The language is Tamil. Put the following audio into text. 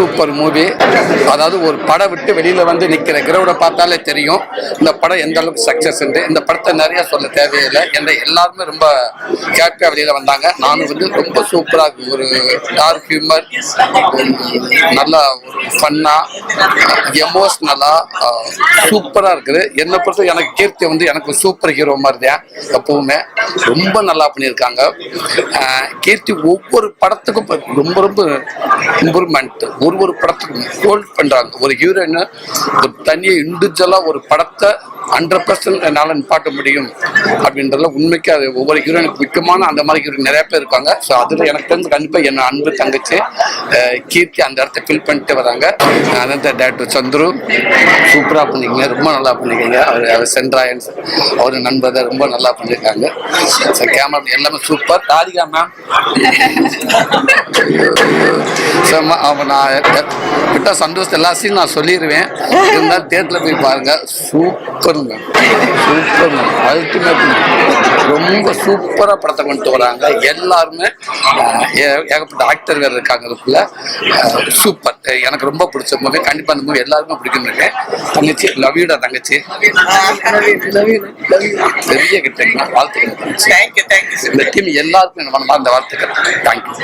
Super movie. அதாவது ஒரு படம் விட்டு வெளியில் வந்து நிற்கிற கிரௌட பார்த்தாலே தெரியும். இந்த படம் எந்த அளவுக்கு சக்சஸ் இந்த படத்தை நிறைய சொல்ல தேவையில்லை. என்ற எல்லாருமே ரொம்ப ஹாப்பியா வெளியில் வந்தாங்க. நானும் வந்து ரொம்ப சூப்பராக ஒரு டார்க் ஹியூமர் நல்லா ஒரு ஃபன்னா எமோஷ்னலா சூப்பராக இருக்குது. என்னை பொறுத்த எனக்கு கீர்த்தி வந்து எனக்கு சூப்பர் ஹீரோ மாதிரி தான் எப்பவுமே. ரொம்ப நல்லா பண்ணியிருக்காங்க. கீர்த்தி ஒவ்வொரு படத்துக்கும் ரொம்ப ரொம்ப இம்ப்ரூவ்மெண்ட் ஒரு ஒரு படத்துக்கும் ஹோல்ட் பண்ணுறாங்க ஒரு ஹீரோயினை ஒரு தனியாக இண்டிவிஜுவலாக ஒரு படத்தை ஹண்ட்ரட் பர்சன்ட் என்னால் நிப்பாட்ட முடியும் அப்படின்றதுல உண்மைக்கு அது ஒவ்வொரு ஹீரோயினுக்கு முக்கியமான அந்த மாதிரி ஹீரோயின் நிறைய பேர் இருக்காங்க. ஸோ அதில் எனக்கு தெரிஞ்சு கண்டிப்பாக என் அன்பு தங்கச்சி கீர்த்தி அந்த இடத்த ஃபில் பண்ணிட்டு வராங்க. அதான் டேரக்டர் சந்துரு சூப்பராக பண்ணிக்கங்க. ரொம்ப நல்லா பண்ணிக்கோங்க. அவர் அவர் சென்ட்ராயன் அவர் நண்பர் ரொம்ப நல்லா பண்ணியிருக்காங்க ஸோ கேமரா எல்லாமே சூப்பர் ராதிகா மேம் செம்ம அவன் நான் விட்ட சந்தோஷத்தை எல்லாத்தையும் நான் சொல்லிடுவேன் இருந்தாலும் தேட்டரில் போய் பாருங்க சூப்பருங்க சூப்பருங்க அல்டிமேட் ரொம்ப சூப்பராக படத்தை கொண்டு வராங்க. எல்லாருமே ஏகப்பட்ட ஆக்டர்கள் இருக்காங்க அதுக்குள்ள சூப்பர் எனக்கு ரொம்ப பிடிச்ச மூவி கண்டிப்பாக அந்த மூவி எல்லாருமே பிடிக்கும் இருக்கேன் தங்கச்சி லவ்யூடா தங்கச்சி? பெரிய கிட்ட வாழ்த்துக்கள் இந்த டீம் எல்லாருக்கும் என்ன பண்ணலாம் அந்த வாழ்த்துக்கள் தேங்க்யூ